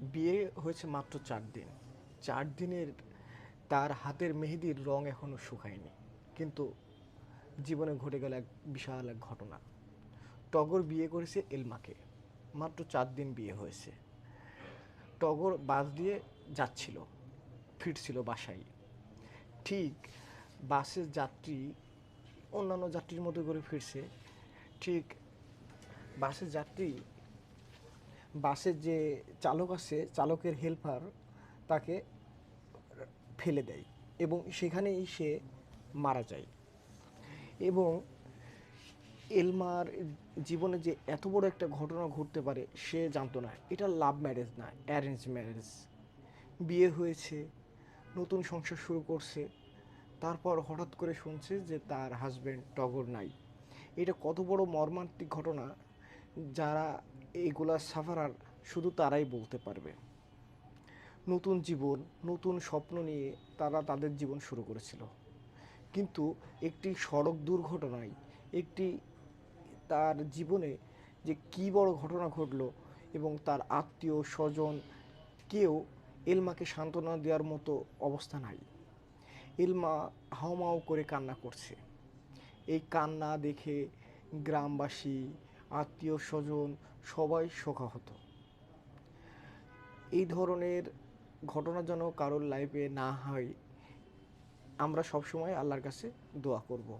বিয়ে হয়েছে মাত্র চার দিন। চার দিনের তার হাতের মেহেদির রং এখনও শুকায়নি। কিন্তু জীবনে ঘটে গেল এক বিশাল এক ঘটনা। টগর বিয়ে করেছে এলমাকে। মাত্র চার দিন বিয়ে হয়েছে। টগর বাস দিয়ে যাচ্ছিল, ফিরছিল বাসায়। ঠিক বাসের যাত্রী, অন্যান্য যাত্রীর মতো করে ফিরছে। ঠিক বাসের যাত্রী বাসের যে চালক আছে চালকের হেল্পার তাকে ফেলে দেয় এবং সেখানেই সে মারা যায়। এবং এলমার জীবনে যে এত বড় একটা ঘটনা ঘটতে পারে সে জানতো না। এটা লাভ ম্যারেজ না অ্যারেঞ্জ ম্যারেজ বিয়ে হয়েছে, নতুন সংসার শুরু করছে, তারপর হঠাৎ করে শুনছে যে তার হাজব্যান্ড টগর নাই। এটা কত বড় মর্মান্তিক ঘটনা যারা এইগুলা সাফারার শুধু তারাই বলতে পারবে। নতুন জীবন, নতুন স্বপ্ন নিয়ে তারা তাদের জীবন শুরু করেছিল। কিন্তু একটি সড়ক দুর্ঘটনায়, একটি তার জীবনে যে কী বড় ঘটনা ঘটলো এবং তার আত্মীয়, স্বজন, কেউ এলমাকে সান্ত্বনা দেওয়ার মতো অবস্থা নাই। এলমা হাওমাও করে কান্না করছে। এই কান্না দেখে গ্রামবাসী আত্মীয় স্বজন সবাই শোকাহত। এই ধরনের ঘটনা যেন কারোর লাইফে না হয়, আমরা সবসময় আল্লাহর কাছে দোয়া করব।